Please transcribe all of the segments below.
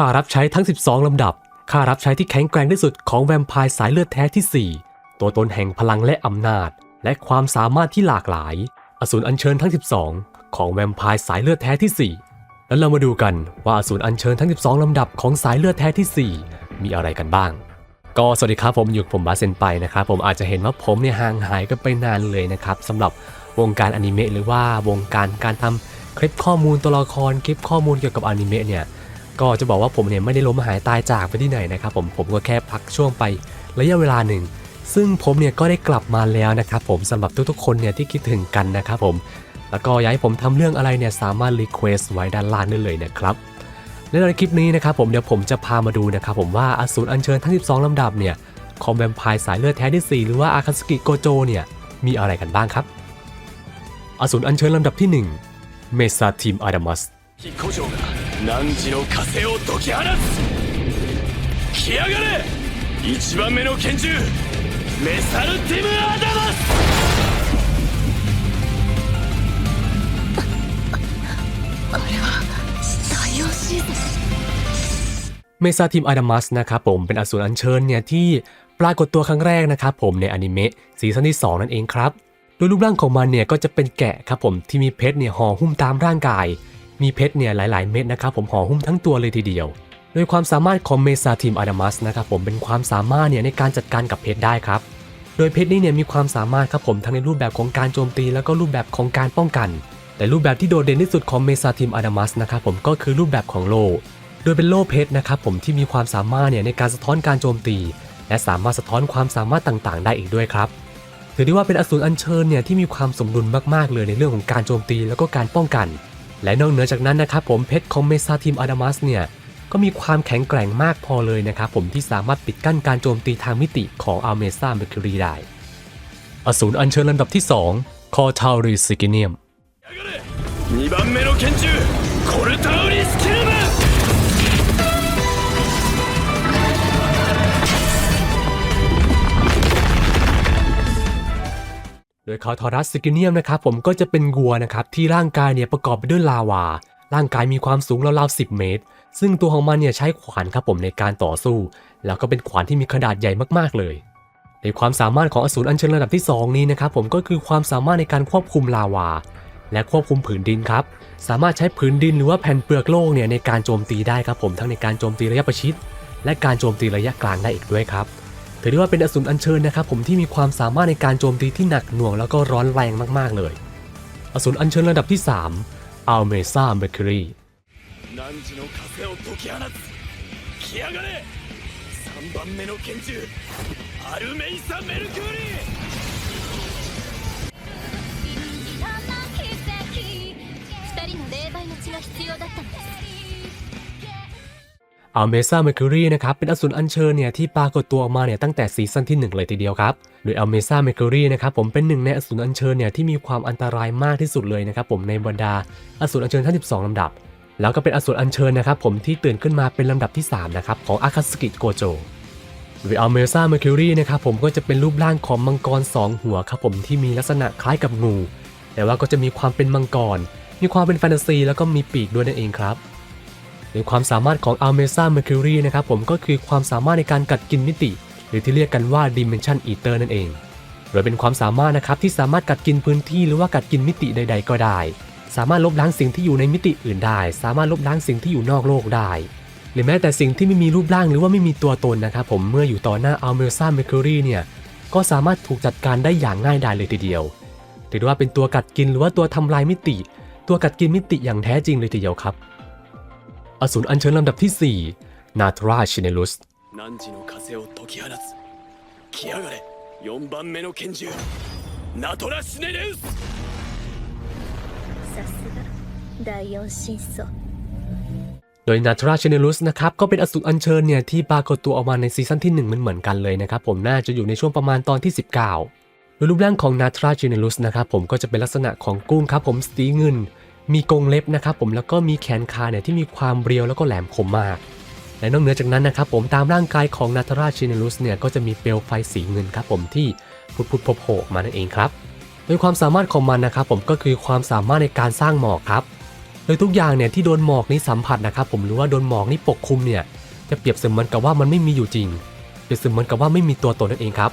ข้ารับใช้ทั้ง 12 ลำดับ ข้ารับใช้ที่แข็งแกร่งที่สุดของแวมไพร์สายเลือดแท้ที่ 4 ตัวตนแห่งพลังและอำนาจ และความสามารถที่หลากหลาย อสูรอัญเชิญทั้ง 12 ของแวมไพร์สายเลือดแท้ที่ 4 แล้วเรามาดูกันว่าอสูรอัญเชิญทั้ง 12 ลำดับของสายเลือดแท้ที่ 4 มีอะไรกันบ้างก็สวัสดีครับผมอยู่กับผมบาเซนไปนะครับผมอาจจะเห็นว่าผมเนี่ยห่างหายกันไปนานเลยนะครับสำหรับวงการอนิเมะหรือว่าวงการการทำคลิปข้อมูลตัวละครคลิปข้อมูลเกี่ยวกับอนิเมะเนี่ย ก็จะบอกว่าผมเนี่ยไม่ได้ล้มหายตายจากไปที่ไหนนะครับผมผมก็แค่พักช่วงไประยะเวลาหนึ่ง ซึ่งผมเนี่ยก็ได้กลับมาแล้วนะครับผมสำหรับทุกๆคนเนี่ยที่คิดถึงกันนะครับผมแล้วก็อยากให้ผมทำเรื่องอะไรเนี่ยสามารถรีเควสไว้ด้านล่างได้เลยนะครับและในคลิปนี้นะครับผมเดี๋ยวผมจะพามาดูนะครับผมว่าอสูรอัญเชิญทั้ง 12 ลำดับเนี่ยของแวมไพร์สายเลือดแท้ที่ 4 หรือว่าอาคาสกิโกโจเนี่ยมีอะไรกันบ้างครับ อสูรอัญเชิญลำดับที่ 1 เมซาทีมอาดัมัส 古城が汝の火星を解き放つ来やがれ一番目の拳銃メサルティム・アダマス太陽シーズン เมซาทีมอาดัมัสนะครับผมเป็นอสูรอัญเชิญเนี่ยที่ปรากฏตัวครั้งแรกนะครับผมในอนิเมะซีซั่นที่ 2 นั่นเองครับโดยรูปร่างของมันเนี่ยก็จะเป็นแกะครับผมที่มีเพชรเนี่ยห่อหุ้มตามร่างกาย มีเพชรเนี่ยหลาย ๆ เม็ดนะครับผมห่อหุ้มทั้งตัวเลยทีเดียว โดยความสามารถของเมซาทีมอาดัมัสนะครับผมเป็นความสามารถเนี่ยในการจัดการกับเพชรได้ครับ โดยเพชรนี่เนี่ยมีความสามารถครับผมทั้งในรูปแบบของการโจมตี แล้วก็รูปแบบของการป้องกัน แต่รูปแบบที่โดดเด่นที่สุดของเมซาทีมอาดัมัสนะครับผมก็คือรูปแบบของโลโดยเป็นโล่เพชรนะครับผมที่มีความสามารถเนี่ยในการสะท้อนการโจมตี และสามารถสะท้อนความสามารถต่างๆ ได้อีกด้วยครับถือได้ว่าเป็นอสูรอัญเชิญเนี่ยที่มีความสมดุลมากๆเลยในเรื่องของการโจมตีแล้วก็การป้องกัน และนอกเหนือจากนั้นนะครับผมเพชรของเมซาทีมอาดามัสเนี่ยก็มีความแข็งแกร่งมากพอเลยนะครับผมที่สามารถปิดกั้นการโจมตีทางมิติของอัลเมซาเมคิรีได้ อสูรอัญเชิญลำดับที่2คอทาริซิกิเนียม やがれ二番目の拳銃コルタウリスキル โดยคาทอรัสซิกิเนียมนะครับผมก็จะเป็นวัวนะครับที่ร่างกายเนี่ยประกอบไปด้วยลาวา ร่างกายมีความสูงราวๆ10 เมตร ซึ่งตัวของมันเนี่ยใช้ขวานครับผมในการต่อสู้ แล้วก็เป็นขวานที่มีขนาดใหญ่มากๆเลยในความสามารถของอสูรอัญเชิญระดับที่ 2 นี้นะครับผมก็คือความสามารถในการควบคุมลาวา และควบคุมผืนดินครับ สามารถใช้ผืนดินหรือว่าแผ่นเปลือกโลกเนี่ยในการโจมตีได้ครับผมทั้งในการโจมตีระยะประชิด และการโจมตีระยะกลางได้อีกด้วยครับ ถือได้ว่าเป็นอสูรอัญเชิญนะครับผมที่มีความสามารถในการโจมตีที่หนักหน่วงแล้วก็ร้อนแรงมากๆเลย อสูรอัญเชิญระดับที่3อัลเมซ่าเมคิรี 汝の火星を解き放つ来やがれ三番目の拳銃アルメイサ・メルクーリ二人の霊媒の血が必要だったのです อัลเมซ่าเมอร์คิวรีนะครับเป็นอสูรอัญเชิญเนี่ยที่ปรากฏตัวออกมาเนี่ยตั้งแต่ซีซั่นที่ 1 เลยทีเดียวครับ โดยอัลเมซ่าเมอร์คิวรีนะครับผมเป็นหนึ่งในอสูรอัญเชิญเนี่ยที่มีความอันตรายมากที่สุดเลยนะครับผมในบรรดาอสูรอัญเชิญทั้ง 12 ลำดับ แล้วก็เป็นอสูรอัญเชิญนะครับผมที่ตื่นขึ้นมาเป็นลำดับที่ 3 นะครับของอาคาสกิโกโจโดยอัลเมซ่าเมอร์คิวรีนะครับผมก็จะเป็นรูปร่างของมังกร 2 หัวครับผมที่มีลักษณะคล้ายกับงู แต่ว่าก็จะมีความเป็นมังกร มีความเป็นแฟนตาซี แล้วก็มีปีกด้วยนั่นเองครับ โดยความสามารถของ a l m e s a Mercury นะครับผมก็คือความสามารถในการกัดกินมิติ หรือที่เรียกกันว่า Dimension Eater นั่นเอง โดยเป็นความสามารถนะครับที่สามารถกัดกินพื้นที่หรือว่ากัดกินมิติใด ๆ ก็ได้ สามารถลบล้างสิ่งที่อยู่ในมิติอื่นได้ สามารถลบล้างสิ่งที่อยู่นอกโลกได้หรือแม้แต่สิ่งที่ไม่มีรูปร่างหรือว่าไม่มีตัวตนนะครับผมเมื่ออยู่ต่อหน้า a l m e s a Mercury เนี่ยก็สามารถถูกจัดการได้อย่างง่ายดายเลยทีเดียว ถือว่าเป็นตัวกัดกินหรือว่าตัวทำลายมิติ ตัวกัดกินมิติอย่างแท้จริงเลยทีเดียวครับ อสูรอันเชิญลำดับที่ 4 นาทราชิเนลุสโดยนาทราชิเนลุสนะครับก็เป็นอสูรอัญเชิญเนี่ยที่ปรากฏตัวออกมาในซีซั่นที่ 1 มันเหมือนกันเลยนะครับผมน่าจะอยู่ในช่วงประมาณตอนที่ 19โดยรูปร่างของนาทราชิเนลุสนะครับผมก็จะเป็นลักษณะของกุ้งครับผมสีเงิน มีกรงเล็บนะครับผมแล้วก็มีแขนขาเนี่ยที่มีความเรียวแล้วก็แหลมคมมาก และนอกเหนือจากนั้นนะครับผมตามร่างกายของนาทราชินลุสเนี่ยก็จะมีเปลวไฟสีเงินครับผมที่พุดพุดๆโผล่ๆออกมานั่นเองครับโดยความสามารถของมันนะครับผมก็คือความสามารถในการสร้างหมอกครับโดยทุกอย่างเนี่ยที่โดนหมอกนี้สัมผัสนะครับผมหรือว่าโดนหมอกนี้ปกคลุมเนี่ยจะเปรียบเสมือนกับว่ามันไม่มีอยู่จริง เปรียบเสมือนกับว่าไม่มีตัวตนนั่นเองครับ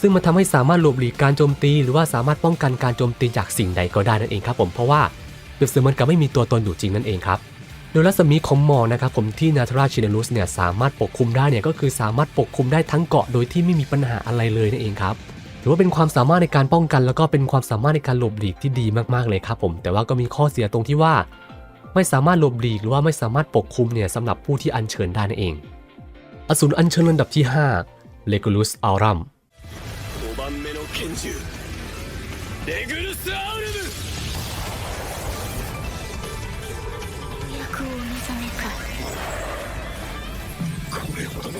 ซึ่งมันทำให้สามารถหลบหลีกการโจมตี หรือว่าสามารถป้องกันการโจมตีจากสิ่งใดก็ได้นั่นเองครับผมเพราะว่า รียบเสมือนกับไม่มีตัวตนอยู่จริงนั่นเองครับ โดยรัศมีของหมอกนะครับผมที่นาทราชิเนลุสเนี่ยสามารถปกคลุมได้เนี่ยก็คือสามารถปกคลุมได้ทั้งเกาะโดยที่ไม่มีปัญหาอะไรเลยนั่นเองครับถือว่าเป็นความสามารถในการป้องกัน แล้วก็เป็นความสามารถในการหลบหลีกที่ดีมากๆเลยครับผมแต่ว่าก็มีข้อเสียตรงที่ว่า ไม่สามารถหลบหลีกหรือว่าไม่สามารถปกคลุมเนี่ยสำหรับผู้ที่อัญเชิญได้นั่นเอง อสูรอัญเชิญลำดับที่5เลกูลุสอัลรัม 5番目の拳銃レ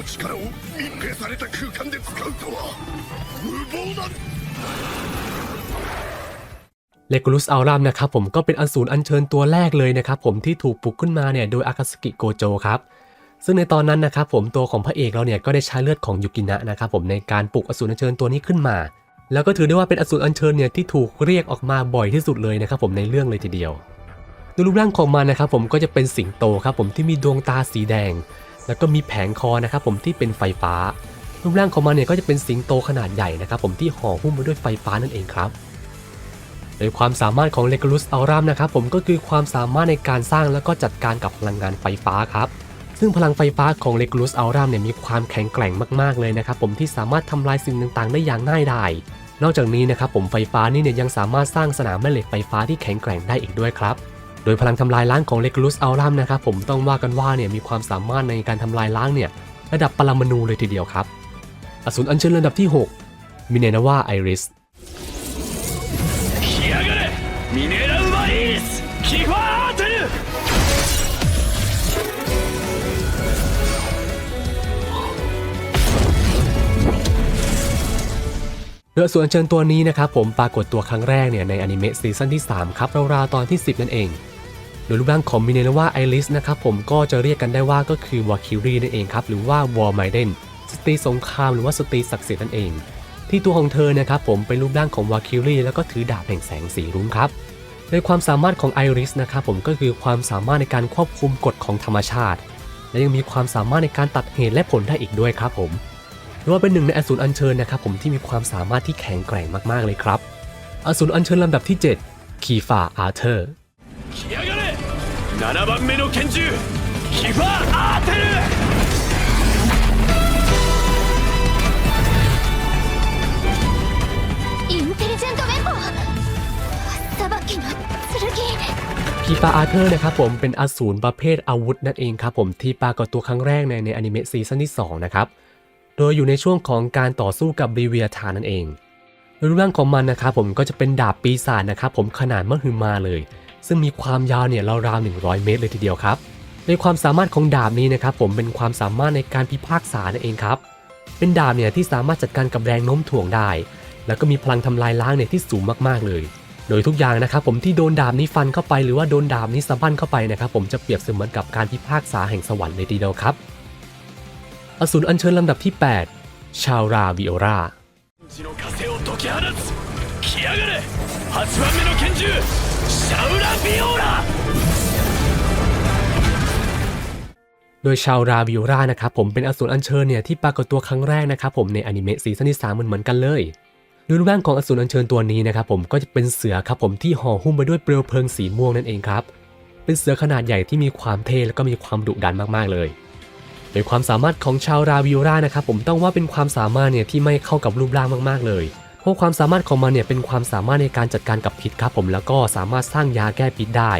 の力を密閉された空間で使うとは無謀だ เลกูลุสอัลรัมนะครับผมก็เป็นอสูรอัญเชิญตัวแรกเลยนะครับผมที่ถูกปลุกขึ้นมาเนี่ยโดยอากาสกิโกโจครับ ซึ่งในตอนนั้นนะครับผมตัวของพระเอกเราเนี่ยก็ได้ใช้เลือดของยุกินะนะครับผมในการปลุกอสูรอัญเชิญตัวนี้ขึ้นมา แล้วก็ถือได้ว่าเป็นอสูรอัญเชิญเนี่ยที่ถูกเรียกออกมาบ่อยที่สุดเลยนะครับผมในเรื่องเลยทีเดียวโดยรูปร่างของมันนะครับผมก็จะเป็นสิงโตครับผมที่มีดวงตาสีแดง แล้วก็มีแผงคอนะครับผมที่เป็นไฟฟ้า รูปร่างของมันเนี่ยก็จะเป็นสิงโตขนาดใหญ่นะครับผมที่ห่อหุ้มไปด้วยไฟฟ้านั่นเองครับโดยความสามารถของเลกูลุสอัลรัมนะครับผมก็คือความสามารถในการสร้างแล้วก็จัดการกับพลังงานไฟฟ้าครับซึ่งพลังไฟฟ้าของเลกูลุสอัลรัมเนี่ยมีความแข็งแกร่งมากๆเลยนะครับผมที่สามารถทำลายสิ่งต่างๆ ได้อย่างง่ายดายนอกจากนี้นะครับผมไฟฟ้านี่เนี่ยยังสามารถสร้างสนามแม่เหล็กไฟฟ้าที่แข็งแกร่งได้อีกด้วยครับ โดยพลังทำลายล้างของเลกูลุสอัลลัมนะครับผมต้องว่ากันว่าเนี่ยมีความสามารถในการทำลายล้างเนี่ยระดับปรมาณูเลยทีเดียวครับ อสูรอัญเชิญระดับที่ 6 มิเนนาวาไอริสเนนาไอริสโดยส่วนเชิญตัวนี้นะครับผมปรากฏตัวครั้งแรกเนี่ยในอนิเมะซีซั่นที่ 3 ครับราวๆตอนที่ 10 นั่นเอง ดยรูปร่างของมิเนรว่าไอริสนะครับผมก็จะเรียกกันได้ว่าก็คือวอร์คิรีนั่นเองครับหรือว่าวอร์ไมเดนสตรีสงครามหรือว่าสตรีศักดิ์สิทธิ์นั่นเอง ที่ตัวของเธอนะครับผมเป็นรูปร่างของวอร์คิรีแล้วก็ถือดาบแห่งแสงสีรุ้งครับในความสามารถของไอริสนะครับผมก็คือความสามารถในการควบคุมกฎของธรรมชาติ และยังมีความสามารถในการตัดเหตุและผลได้อีกด้วยครับผมรว่าเป็นหนึ่งในอสูรอัญเชิญนะครับผมที่มีความสามารถที่แข็งแกร่งมากๆเลยครับอสูรอัญเชิญลำดับที่ 7 คีฟาอาเธอร์ 7番目の拳銃キファーアーテルインテリジェントウェポン裁きの剣 คีฟาอาร์เธอร์นะครับผมเป็นอสูรประเภทอาวุธนั่นเองครับผมที่ปรากฏตัวครั้งแรกในในอนิเมะซีซั่นที่ 2 นะครับ โดยอยู่ในช่วงของการต่อสู้กับบีเวียทานั่นเองโดยรูปร่างของมันนะครับผมก็จะเป็นดาบปีศาจนะครับผมขนาดมหึมาเลย ซึ่งมีความยาวเนี่ยราวๆ100 เมตรเลยทีเดียวครับ ในความสามารถของดาบนี้นะครับผมเป็นความสามารถในการพิพากษานั่นเองครับ เป็นดาบเนี่ยที่สามารถจัดการกับแรงโน้มถ่วงได้ แล้วก็มีพลังทำลายล้างเนี่ยที่สูงมากๆเลย โดยทุกอย่างนะครับผมที่โดนดาบนี้ฟันเข้าไปหรือว่าโดนดาบนี้สะบั้นเข้าไปนะครับผมจะเปรียบเสมือนกับการพิพากษาแห่งสวรรค์เลยทีเดียวครับอสูรอัญเชิญลำดับที่ 8 ชาวราวิโอรา 地の風を解き放つ来やがれ8番目の拳銃シャウラビオーラ โดยชาวราวิโอรานะครับผมเป็นอสูรอัญเชิญเนี่ยที่ปรากฏตัวครั้งแรกนะครับผมในอนิเมะซีซั่นที่3เหมือนเหมือนกันเลยโดยรูปร่างของอสูรอัญเชิญตัวนี้นะครับผมก็จะเป็นเสือครับผมที่ห่อหุ้มไปด้วยเปลวเพลิงสีม่วงนั่นเองครับ เป็นเสือขนาดใหญ่ที่มีความเท่แล้วก็มีความดุดันมากๆเลย โดยความสามารถของชาวราวิโอรานะครับผมต้องว่าเป็นความสามารถเนี่ยที่ไม่เข้ากับรูปร่างมากๆเลย เ พราะความสามารถของมันเนี่ยเป็นความสามารถในการจัดการกับพิษครับผมแล้วก็สามารถสร้างยาแก้พิษได้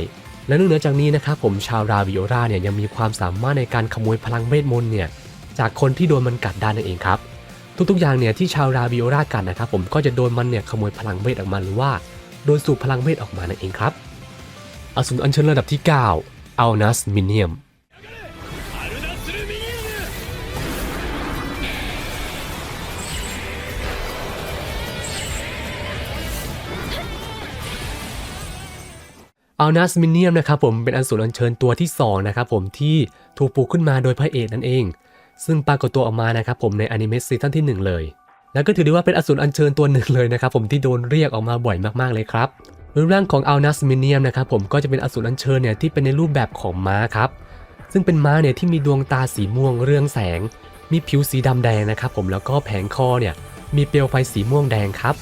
และนอกเหนือจากนี้นะครับผมชาวราวิโอราเนี่ยยังมีความสามารถในการขโมยพลังเวทมนต์เนี่ยจากคนที่โดนมันกัดได้นั่นเองครับ ทุกๆอย่างเนี่ยที่ชาวราวิโอรากัดนะครับผมก็จะโดนมันเนี่ยขโมยพลังเวทออกมาหรือว่าโดนสูบพลังเวทออกมานั่นเองครับอสูรอัญเชิญระดับที่ 9 อัลนัสมิเนียม อัลนัสมิเนียมนะครับผมเป็นอันสูรอัญเชิญตัวที่2นะครับผมที่ถูกปลูกขึ้นมาโดยพระเอกนั่นเอง ซึ่งปรากฏตัวออกมานะครับผมในอนิเมะซีซั่นที่ 1 เลย แล้วก็ถือได้ว่าเป็นอสูรอัญเชิญตัวหนึ่งเลยนะครับผมที่โดนเรียกออกมาบ่อยมากๆเลยครับรูปร่างของอัลนัสมิเนียมนะครับผมก็จะเป็นอสูรอัญเชิญเนี่ยที่เป็นในรูปแบบของม้าครับซึ่งเป็นม้าเนี่ยที่มีดวงตาสีม่วงเรืองแสง มีผิวสีดำแดงนะครับผมแล้วก็แผงคอเนี่ยมีเปลวไฟสีม่วงแดงครับ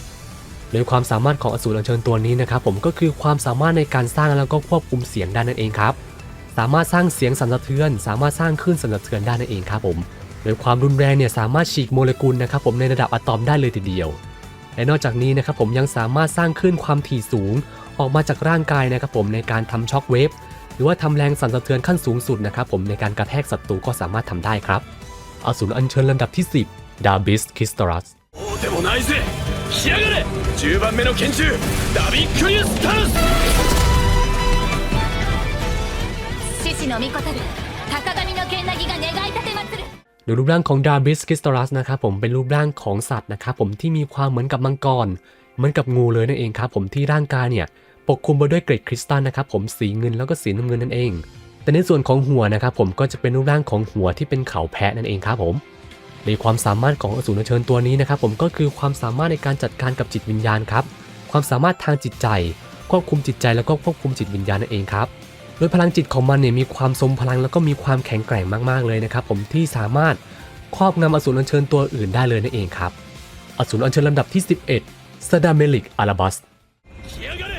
โดยความสามารถของอสูรอัญเชิญตัวนี้นะครับผมก็คือความสามารถในการสร้างแล้วก็ควบคุมเสียงได้นั่นเองครับ สามารถสร้างเสียงสั่นสะเทือน สามารถสร้างคลื่นสั่นสะเทือนได้นั่นเองครับผม โดยความรุนแรงเนี่ยสามารถฉีกโมเลกุลนะครับผมในระดับอะตอมได้เลยทีเดียว และนอกจากนี้นะครับผมยังสามารถสร้างคลื่นความถี่สูง ออกมาจากร่างกายนะครับผมในการทำช็อคเวฟหรือว่าทำแรงสั่นสะเทือนขั้นสูงสุดนะครับผมในการกระแทกศัตรูก็สามารถทำได้ครับอสูรอัญเชิญลำดับที่ 10 ดาบิสคิสตรัส そうでもないぜ 来やがれ10番目の拳銃ダビックリウスタヌス獅子の御子たる高神の剣なぎが願い立て祭る โดยรูปร่างของดาบิสคิสตรัสนะครับผมเป็นรูปร่างของสัตว์นะครับผมที่มีความเหมือนกับมังกร เหมือนกับงูเลยนั่นเองครับผมที่ร่างกายเนี่ยปกคลุมไปด้วยเกล็ดคริสตัลนะครับผมสีเงินแล้วก็สีน้ำเงินนั่นเอง แต่ในส่วนของหัวนะครับผมก็จะเป็นรูปร่างของหัวที่เป็นเขาแพะนั่นเองครับผม ในความสามารถของอสูรเชิญตัวนี้นะครับผมก็คือความสามารถในการจัดการกับจิตวิญญาณครับความสามารถทางจิตใจ ควบคุมจิตใจแล้วก็ควบคุมจิตวิญญาณนั่นเองครับ โดยพลังจิตของมันเนี่ยมีความทรงพลังแล้วก็มีความแข็งแกร่งมากๆเลยนะครับผมที่สามารถครอบงำอสูรอัญเชิญตัวอื่นได้เลยนั่นเองครับ อสูรอัญเชิญลำดับที่ 11ซาดาเมลิกอาราบัส 来やがれ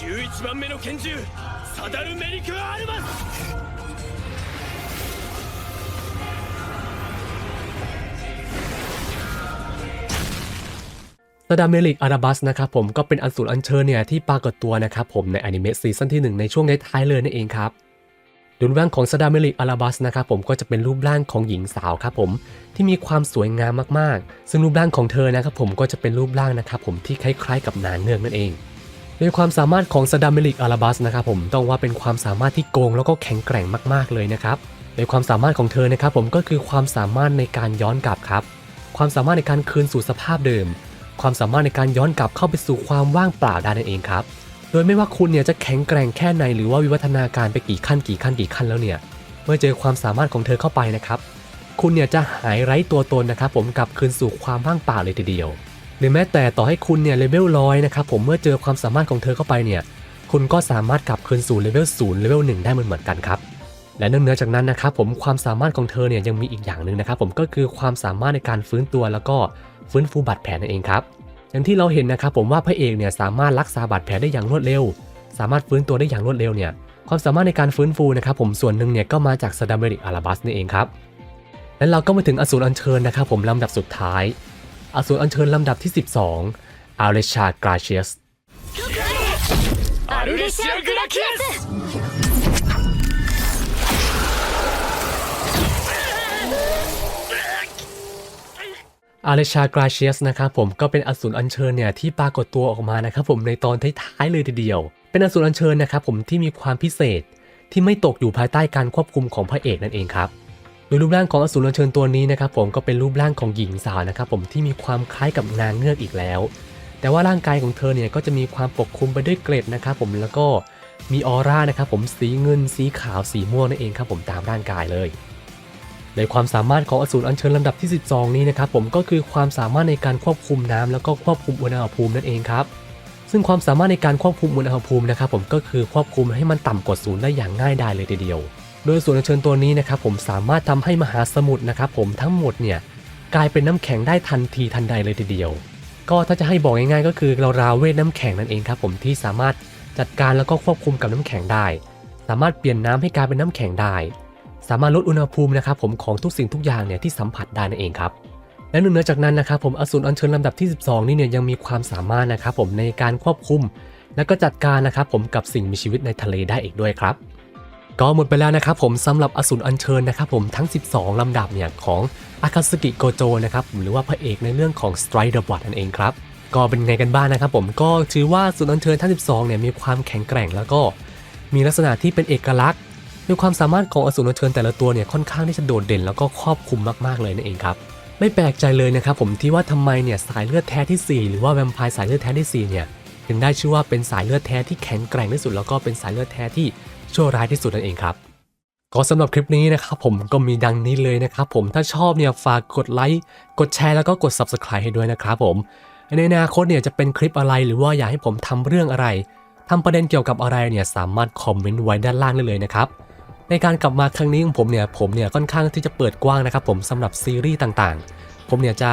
11番目の拳銃サダルメリクアルマス ซาดาเมลิกอาราบัสนะครับผมก็เป็นอันสูรอัญเชิญเนี่ยที่ปรากฏตัวนะครับผมในอนิเมะซีซั่นที่ 1 ในช่วงท้ายเลยนั่นเองครับรูปร่างของซาดาเมลิกอาราบัสนะครับผมก็จะเป็นรูปร่างของหญิงสาวครับผมที่มีความสวยงามมากๆ ซึ่งรูปร่างของเธอนะครับผมก็จะเป็นรูปร่างนะครับผมที่คล้ายๆ กับนางเงือกนั่นเองโดยความสามารถของซาดาเมลิกอาราบัสนะครับผมต้องว่าเป็นความสามารถที่โกงแล้วก็แข็งแกร่งมากๆเลยนะครับโดยความสามารถของเธอนะครับผมก็คือความสามารถในการย้อนกลับครับ ความสามารถในการคืนสู่สภาพเดิม ความสามารถในการย้อนกลับเข้าไปสู่ความว่างเปล่าได้นั่นเองครับ โดยไม่ว่าคุณเนี่ยจะแข็งแกร่งแค่ไหนหรือว่าวิวัฒนาการไปกี่ขั้นกี่ขั้นกี่ขั้นแล้วเนี่ย เมื่อเจอความสามารถของเธอเข้าไปนะครับ คุณเนี่ยจะหายไร้ตัวตนนะครับ ผมกลับคืนสู่ความว่างเปล่าเลยทีเดียว หรือแม้แต่ต่อให้คุณเนี่ยเลเวลร้อยนะครับผมเมื่อเจอความสามารถของเธอเข้าไปเนี่ย คุณก็สามารถกลับคืนสู่เลเวลศูนย์เลเวลหนึ่งได้เหมือนเหมือนกันครับและนอกเหนือจากนั้นนะครับผมความสามารถของเธอเนี่ยยังมีอีกอย่างหนึ่งนะครับผมก็คือความสามารถในการฟื้นตัวแล้วก็ ฟื้นฟูบาดแผลนั่นเองครับ อย่างที่เราเห็นนะครับผมว่าพระเอกเนี่ยสามารถรักษาบาดแผลได้อย่างรวดเร็ว สามารถฟื้นตัวได้อย่างรวดเร็วเนี่ยความสามารถในการฟื้นฟูนะครับผมส่วนหนึ่งเนี่ยก็มาจากซาดามิริอาราบัสนี่เองครับแล้วเราก็มาถึงอสูรอัญเชิญนะครับผมลำดับสุดท้าย อสูรอัญเชิญลำดับที่ 12อาเลชากราเชียสอาเลชากราเชียส อาเลชากราเชียสนะครับผมก็เป็นอสูรอัญเชิญเนี่ยที่ปรากฏตัวออกมานะครับผมในตอนท้ายๆเลยทีเดียว เป็นอสูรอัญเชิญนะครับผมที่มีความพิเศษที่ไม่ตกอยู่ภายใต้การควบคุมของพระเอกนั่นเองครับโดยรูปร่างของอสูรอัญเชิญตัวนี้นะครับผมก็เป็นรูปร่างของหญิงสาวนะครับผมที่มีความคล้ายกับนางเงือกอีกแล้ว แต่ว่าร่างกายของเธอเนี่ยก็จะมีความปกคลุมไปด้วยเกล็ดนะครับผมแล้วก็มีออร่านะครับผมสีเงินสีขาวสีม่วงนั่นเองครับผมตามร่างกายเลย ในความสามารถของอสูรอัญเชิญลำดับที่ 12 นี้นะครับผมก็คือความสามารถในการควบคุมน้ำแล้วก็ควบคุมอุณหภูมินั่นเองครับซึ่งความสามารถในการควบคุมอุณหภูมินะครับผมก็คือควบคุมให้มันต่ำกว่าศูนย์ได้อย่างง่ายดายเลยทีเดียว โดยอสูรอัญเชิญตัวนี้นะครับผมสามารถทำให้มหาสมุทรนะครับผมทั้งหมดเนี่ยกลายเป็นน้ำแข็งได้ทันทีทันใดเลยทีเดียว ก็ถ้าจะให้บอกง่ายๆ ก็คือเราราวเวทน้ำแข็งนั่นเองครับผมที่สามารถจัดการแล้วก็ควบคุมกับน้ำแข็งได้ สามารถเปลี่ยนน้ำให้กลายเป็นน้ำแข็งได้ สามารถลดอุณหภูมินะครับผมของทุกสิ่งทุกอย่างเนี่ยที่สัมผัสได้นั่นเองครับและนอกเหนือจากนั้นนะครับผมอสูรอัญเชิญลำดับที่ 12 นี่เนี่ยยังมีความสามารถนะครับผมในการควบคุม และก็จัดการนะครับผมกับสิ่งมีชีวิตในทะเลได้อีกด้วยครับ ก็หมดไปแล้วนะครับผมสำหรับอสูรอัญเชิญนะครับผมทั้ง 12 ลำดับเนี่ยของอาคาสกิโกโจนะครับหรือว่าพระเอกในเรื่องของ Strike the Blood นั่นเองครับก็เป็นไงกันบ้างนะครับผมก็ถือว่าอสูรอัญเชิญทั้ง 12 เนี่ยมีความแข็งแกร่งแล้วก็มีลักษณะที่เป็นเอกลักษณ์ โดยความสามารถของอสูรเชิญแต่ละตัวเนี่ยค่อนข้างที่จะโดดเด่นแล้วก็ครอบคลุมมากๆเลยนั่นเองครับไม่แปลกใจเลยนะครับผมที่ว่าทำไมเนี่ยสายเลือดแท้ที่ 4 หรือว่าแวมไพร์สายเลือดแท้ที่4เนี่ยถึงได้ชื่อว่าเป็นสายเลือดแท้ที่แข็งแกร่งที่สุดแล้วก็เป็นสายเลือดแท้ที่ชั่วร้ายที่สุดนั่นเองครับก็สำหรับคลิปนี้นะครับผมก็มีดังนี้เลยนะครับผมถ้าชอบเนี่ยฝากกดไลค์กดแชร์แล้วก็กด Subscribe ให้ด้วยนะครับผมในอนาคตเนี่ยจะเป็นคลิปอะไรหรือว่าอยากให้ผมทำเรื่องอะไรทำประเด็นเกี่ยวกับอะไรเนี่ยสามารถคอมเมนต์ไว้ด้านล่างได้เลยนะครับ ในการกลับมาครั้งนี้ของผมเนี่ยผมเนี่ยค่อนข้างที่จะเปิดกว้างนะครับผมสำหรับซีรีส์ต่างๆ ผมเนี่ยจะ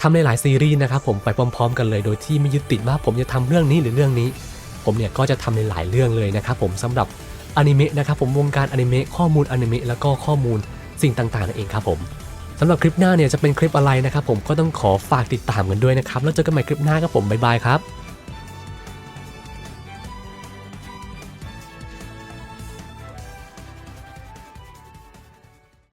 ทำในหลายซีรีส์นะครับผมไปพร้อม ๆ กันเลยโดยที่ไม่ยึดติดว่าผมจะทำเรื่องนี้หรือเรื่องนี้ ผมเนี่ยก็จะทำในหลายเรื่องเลยนะครับผมสำหรับอนิเมะนะครับผมวงการอนิเมะข้อมูลอนิเมะแล้วก็ข้อมูลสิ่งต่างๆนั่นเองครับผมสำหรับคลิปหน้าเนี่ยจะเป็นคลิปอะไรนะครับผมก็ต้องขอฝากติดตามกันด้วยนะครับแล้วเจอกันใหม่คลิปหน้าครับผมบ๊ายบายครับ